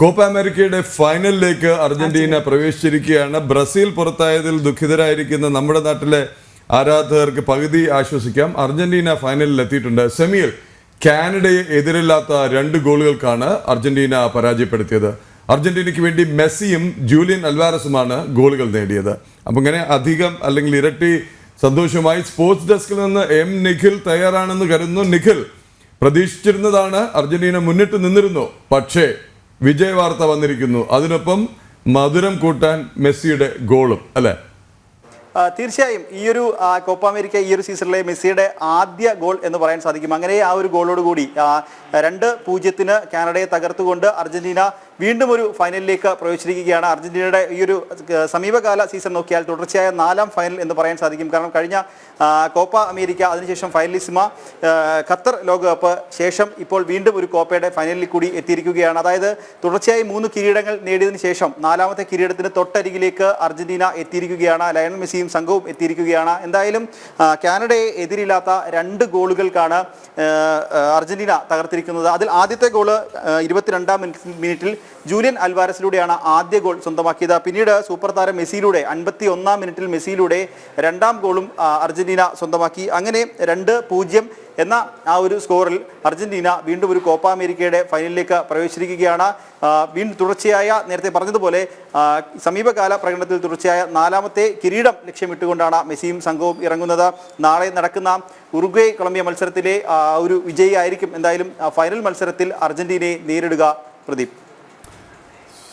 Copa അമേരിക്കയുടെ ഫൈനലിലേക്ക് Argentina പ്രവേശിച്ചിരിക്കുകയാണ്. Brazil പുറത്തായതിൽ ദുഃഖിതരായിരിക്കുന്ന നമ്മുടെ നാട്ടിലെ ആരാധകർക്ക് പകുതി ആശ്വസിക്കാം. അർജന്റീന ഫൈനലിൽ എത്തിയിട്ടുണ്ട്. സെമിയിൽ കാനഡയെ എതിരില്ലാത്ത രണ്ട് ഗോളുകൾക്കാണ് അർജന്റീന പരാജയപ്പെടുത്തിയത്. അർജന്റീനയ്ക്ക് വേണ്ടി മെസ്സിയും ജൂലിയൻ അൽവാരസുമാണ് ഗോളുകൾ നേടിയത്. അപ്പം ഇങ്ങനെ അധികം അല്ലെങ്കിൽ ഇരട്ടി സന്തോഷമായി സ്പോർട്സ് ഡെസ്കിൽ നിന്ന് എം നിഖിൽ തയ്യാറാണെന്ന് കരുതുന്നു. നിഖിൽ പ്രതീക്ഷിച്ചിരുന്നതാണ് അർജന്റീന മുന്നിട്ട് നിന്നിരുന്നു. പക്ഷേ വിജയവാർത്ത വന്നിരിക്കുന്നു. അതിനൊപ്പം മധുരം കൂട്ടാൻ മെസ്സിയുടെ ഗോളും അല്ലെ? തീർച്ചയായും ഈ ഒരു കോപ്പ അമേരിക്ക ഈ ഒരു സീസണിലെ മെസ്സിയുടെ ആദ്യ ഗോൾ എന്ന് പറയാൻ സാധിക്കും. അങ്ങനെ ആ ഒരു ഗോളോട് കൂടി രണ്ട് പൂജ്യത്തിന് കാനഡയെ തകർത്തുകൊണ്ട് അർജന്റീന വീണ്ടും ഒരു ഫൈനലിലേക്ക് പ്രവേശിച്ചിരിക്കുകയാണ്. അർജന്റീനയുടെ ഈ ഒരു സമീപകാല സീസൺ നോക്കിയാൽ തുടർച്ചയായ നാലാം ഫൈനൽ എന്ന് പറയാൻ സാധിക്കും. കാരണം കഴിഞ്ഞ കോപ്പ അമേരിക്ക അതിനുശേഷം ഫൈനലിസിമ ഖത്തർ ലോകകപ്പ് ശേഷം ഇപ്പോൾ വീണ്ടും ഒരു കോപ്പയുടെ ഫൈനലിൽ കൂടി എത്തിയിരിക്കുകയാണ്. അതായത് തുടർച്ചയായി മൂന്ന് കിരീടങ്ങൾ നേടിയതിനു ശേഷം നാലാമത്തെ കിരീടത്തിന് തൊട്ടരികിലേക്ക് അർജന്റീന എത്തിയിരിക്കുകയാണ്. ലയണൽ മെസ്സിയും സംഘവും എത്തിയിരിക്കുകയാണ്. എന്തായാലും കാനഡയെ എതിരില്ലാത്ത രണ്ട് ഗോളുകൾക്കാണ് അർജന്റീന തകർത്തിരിക്കുന്നത്. അതിൽ ആദ്യത്തെ ഗോൾ ഇരുപത്തിരണ്ടാം മിനിറ്റ് മിനിറ്റിൽ ജൂലിയൻ അൽവാരസിലൂടെയാണ് ആദ്യ ഗോൾ സ്വന്തമാക്കിയത്. പിന്നീട് സൂപ്പർ താരം മെസ്സിയിലൂടെ അൻപത്തി ഒന്നാം മിനിറ്റിൽ മെസ്സിയിലൂടെ രണ്ടാം ഗോളും അർജന്റീന സ്വന്തമാക്കി. അങ്ങനെ രണ്ട് പൂജ്യം എന്ന ആ ഒരു സ്കോറിൽ അർജന്റീന വീണ്ടും ഒരു കോപ്പ അമേരിക്കയുടെ ഫൈനലിലേക്ക് പ്രവേശിച്ചിരിക്കുകയാണ്. വീണ്ടും തുടർച്ചയായ നേരത്തെ പറഞ്ഞതുപോലെ സമീപകാല പ്രകടനത്തിൽ തുടർച്ചയായ നാലാമത്തെ കിരീടം ലക്ഷ്യമിട്ടുകൊണ്ടാണ് മെസ്സിയും സംഘവും ഇറങ്ങുന്നത്. നാളെ നടക്കുന്ന ഉറുഗ്വേ കൊളംബിയ മത്സരത്തിലെ ഒരു വിജയി ആയിരിക്കും എന്തായാലും ഫൈനൽ മത്സരത്തിൽ അർജന്റീനയെ നേരിടുക. പ്രദീപ്.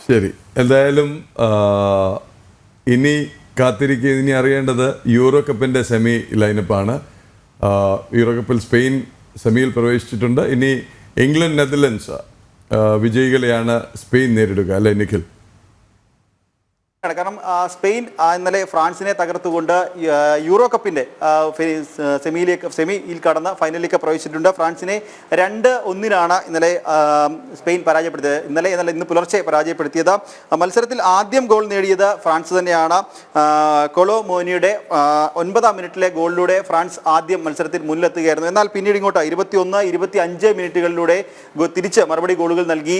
ശരി. എന്തായാലും ഇനി കാത്തിരിക്കുക ഇനി അറിയേണ്ടത് യൂറോ കപ്പിന്റെ സെമി ലൈനപ്പാണ് യൂറോ കപ്പിൽ സ്പെയിൻ സെമിയിൽ പ്രവേശിച്ചിട്ടുണ്ട്. ഇനി ഇംഗ്ലണ്ട് നെതർലൻഡ്സ് വിജയികളെയാണ് സ്പെയിൻ നേരിടുക അല്ലെ നിഖിൽ? ആണ്. കാരണം സ്പെയിൻ ഇന്നലെ ഫ്രാൻസിനെ തകർത്തുകൊണ്ട് യൂറോ കപ്പിന്റെ സെമിയിലേക്ക് സെമിയിൽ കടന്ന് ഫൈനലിലേക്ക് പ്രവേശിച്ചിട്ടുണ്ട്. ഫ്രാൻസിനെ രണ്ട് ഒന്നിനാണ് ഇന്നലെ സ്പെയിൻ പരാജയപ്പെടുത്തിയത്. ഇന്നലെ എന്നാൽ ഇന്ന് പുലർച്ചെ പരാജയപ്പെടുത്തിയത്. മത്സരത്തിൽ ആദ്യം ഗോൾ നേടിയത് ഫ്രാൻസ് തന്നെയാണ്. കൊളോ മോനിയുടെ ഒൻപതാം മിനിറ്റിലെ ഗോളിലൂടെ ഫ്രാൻസ് ആദ്യം മത്സരത്തിൽ മുന്നിലെത്തുകയായിരുന്നു. എന്നാൽ പിന്നീട് ഇങ്ങോട്ട് ഇരുപത്തി ഒന്ന് ഇരുപത്തി അഞ്ച് മിനിറ്റുകളിലൂടെ തിരിച്ച് മറുപടി ഗോളുകൾ നൽകി.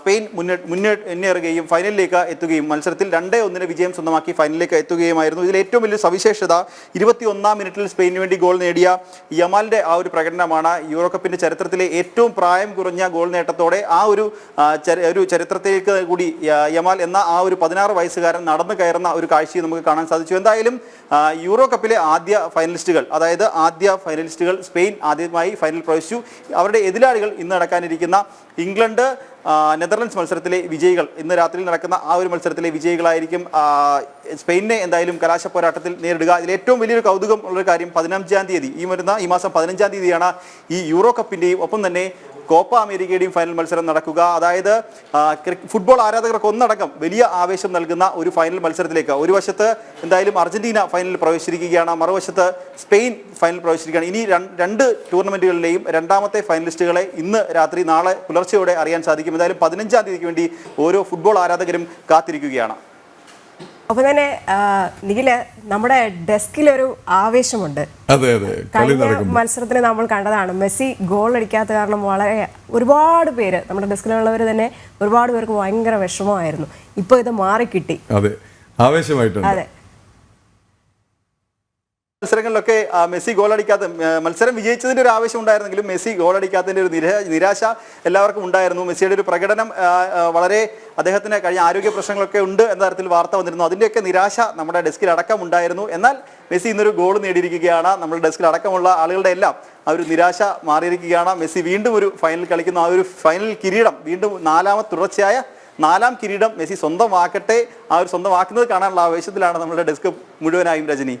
സ്പെയിൻ മുന്നേ മുന്നേറുകയും ഫൈനലിലേക്ക് എത്തുകയും മത്സരത്തിൽ രണ്ടേ ഒന്നിന് വിജയം സ്വന്തമാക്കി ഫൈനലിലേക്ക് എത്തുകയുമായിരുന്നു. ഇതിൽ ഏറ്റവും വലിയ സവിശേഷത ഇരുപത്തി ഒന്നാം മിനിറ്റിൽ സ്പെയിനു വേണ്ടി ഗോൾ നേടിയ യമാലിന്റെ ആ ഒരു പ്രകടനമാണ്. യൂറോകപ്പിന്റെ ചരിത്രത്തിലെ ഏറ്റവും പ്രായം കുറഞ്ഞ ഗോൾ നേട്ടത്തോടെ ആ ഒരു ഒരു ചരിത്രത്തിലേക്ക് കൂടി യമാൽ എന്ന ആ ഒരു പതിനാറ് വയസ്സുകാരൻ നടന്നു കയറുന്ന ഒരു കാഴ്ച നമുക്ക് കാണാൻ സാധിച്ചു. എന്തായാലും യൂറോ കപ്പിലെ ആദ്യ ഫൈനലിസ്റ്റുകൾ അതായത് ആദ്യ ഫൈനലിസ്റ്റുകൾ സ്പെയിൻ ആദ്യമായി ഫൈനൽ പ്രവേശിച്ചു. അവരുടെ എതിരാളികൾ ഇന്ന് നടക്കാനിരിക്കുന്ന ഇംഗ്ലണ്ട് നെതർലൻഡ്സ് മത്സരത്തിലെ വിജയികൾ. ഇന്ന് രാത്രി നടക്കുന്ന ആ ഒരു മത്സരത്തിലെ വിജയികളായിരിക്കും സ്പെയിനെ എന്തായാലും കലാശ പോരാട്ടത്തിൽ നേരിടുക. ഇതിൽ ഏറ്റവും വലിയൊരു കൗതുകം ഉള്ളൊരു കാര്യം പതിനഞ്ചാം തീയതി ഈ വരുന്ന ഈ മാസം പതിനഞ്ചാം തീയതിയാണ് ഈ യൂറോ കപ്പിന്റെയും ഒപ്പം തന്നെ കോപ്പ അമേരിക്കയുടെയും ഫൈനൽ മത്സരം നടക്കുക. അതായത് ഫുട്ബോൾ ആരാധകർക്ക് ഒന്നടങ്കം വലിയ ആവേശം നൽകുന്ന ഒരു ഫൈനൽ മത്സരത്തിലേക്ക്. ഒരു വശത്ത് എന്തായാലും അർജന്റീന ഫൈനലിൽ പ്രവേശിച്ചിരിക്കുകയാണ്. മറുവശത്ത് സ്പെയിൻ ഫൈനൽ പ്രവേശിച്ചിരിക്കുകയാണ്. ഇനി രണ്ട് ടൂർണമെന്റുകളിലെയും രണ്ടാമത്തെ ഫൈനലിസ്റ്റുകളെ ഇന്ന് രാത്രി നാളെ പുലർച്ചെയോടെ അറിയാൻ സാധിക്കും. എന്തായാലും പതിനഞ്ചാം തീയതിക്ക് വേണ്ടി ഓരോ ഫുട്ബോൾ ആരാധകരും കാത്തിരിക്കുകയാണ്. അപ്പൊ തന്നെ നിഖിൽ നമ്മുടെ ഡെസ്കിലൊരു ആവേശമുണ്ട്. അതെ അതെ. കഴിഞ്ഞ മത്സരത്തിന് നമ്മൾ കണ്ടതാണ്. മെസ്സി ഗോൾ അടിക്കാത്ത കാരണം വളരെ ഒരുപാട് പേര് നമ്മുടെ ഡെസ്കിലുള്ളവർ തന്നെ ഒരുപാട് പേർക്ക് ഭയങ്കര വിഷമമായിരുന്നു. ഇപ്പൊ ഇത് മാറിക്കിട്ടി. അതെ. ആവേശമായിട്ടുണ്ട്. അതെ. മത്സരങ്ങളിലൊക്കെ മെസ്സി ഗോൾ അടിക്കാത്ത മത്സരം വിജയിച്ചതിന്റെ ഒരു ആവശ്യം ഉണ്ടായിരുന്നെങ്കിലും മെസ്സി ഗോൾ അടിക്കാത്തതിന്റെ ഒരു നിരാശ എല്ലാവർക്കും ഉണ്ടായിരുന്നു. മെസ്സിയുടെ ഒരു പ്രകടനം വളരെ അദ്ദേഹത്തിന് കഴിഞ്ഞ ആരോഗ്യ പ്രശ്നങ്ങളൊക്കെ ഉണ്ട് എന്ന തരത്തിൽ വാർത്ത വന്നിരുന്നു. അതിന്റെയൊക്കെ നിരാശ നമ്മുടെ ഡെസ്കിൽ അടക്കം ഉണ്ടായിരുന്നു. എന്നാൽ മെസ്സി ഇന്നൊരു ഗോൾ നേടിയിരിക്കുകയാണ്. നമ്മുടെ ഡെസ്കിൽ അടക്കമുള്ള ആളുകളുടെ എല്ലാം ആ ഒരു നിരാശ മാറിയിരിക്കുകയാണ്. മെസ്സി വീണ്ടും ഒരു ഫൈനൽ കളിക്കുന്നു. ആ ഒരു ഫൈനൽ കിരീടം വീണ്ടും നാലാമത് തുടർച്ചയായ നാലാം കിരീടം മെസ്സി സ്വന്തമാക്കട്ടെ ആ ഒരു സ്വന്തമാക്കുന്നത് കാണാനുള്ള ആവേശത്തിലാണ് നമ്മുടെ ഡെസ്ക് മുഴുവനായും രജനി.